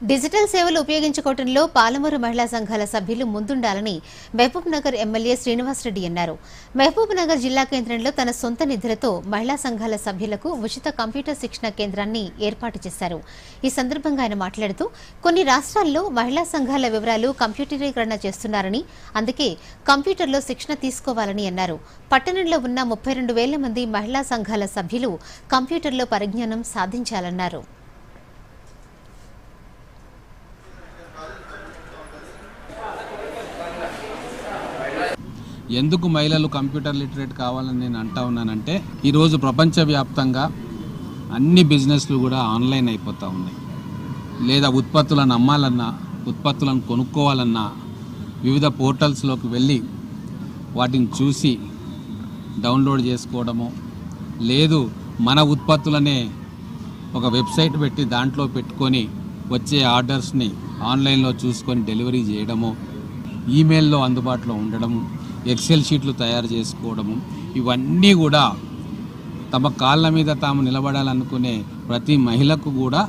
Digital సేవలు ఉపయోగించుకోవడంలో పాలమూరు మహిళా సంఘాల సభ్యులు ముందుండాలని మహబూబ్ నగర్ ఎమ్మెల్యే శ్రీనివాసరెడ్డి అన్నారు. మహబూబ్ నగర్ జిల్లా కేంద్రంలో తన సొంత నిధులతో మహిళా సంఘాల సభ్యులకు ఉచిత కంప్యూటర్ శిక్షణ కేంద్రాన్ని ఏర్పాటు చేశారు. ఈ సందర్భంగా ఆయన మాట్లాడుతూ కొన్ని రాష్ట్రాల్లో మహిళా సంఘాల వివరాలు కంప్యూటరీకరణ చేస్తున్నారని అందుకే కంప్యూటర్లో శిక్షణ తీసుకోవాలని అన్నారు. పట్టణంలో ఉన్న ముప్పై రెండు వేల మంది మహిళా సంఘాల సభ్యులు కంప్యూటర్లో పరిజ్ఞానం సాధించాలన్నారు. ఎందుకు మహిళలు కంప్యూటర్ లిటరేట్ కావాలని నేను అంటా ఉన్నానంటే ఈరోజు ప్రపంచవ్యాప్తంగా అన్ని బిజినెస్లు కూడా ఆన్లైన్ అయిపోతూ ఉన్నాయి. లేదా ఉత్పత్తులను అమ్మాలన్నా ఉత్పత్తులను కొనుక్కోవాలన్నా వివిధ పోర్టల్స్లోకి వెళ్ళి వాటిని చూసి డౌన్లోడ్ చేసుకోవడము లేదు మన ఉత్పత్తులనే ఒక వెబ్సైట్ పెట్టి దాంట్లో పెట్టుకొని వచ్చే ఆర్డర్స్ని ఆన్లైన్లో చూసుకొని డెలివరీ చేయడము ఈమెయిల్లో అందుబాటులో ఉండడము ఎక్సెల్ షీట్లు తయారు చేసుకోవడము ఇవన్నీ కూడా తమ కాళ్ళ మీద తాము నిలబడాలనుకునే ప్రతి మహిళకు కూడా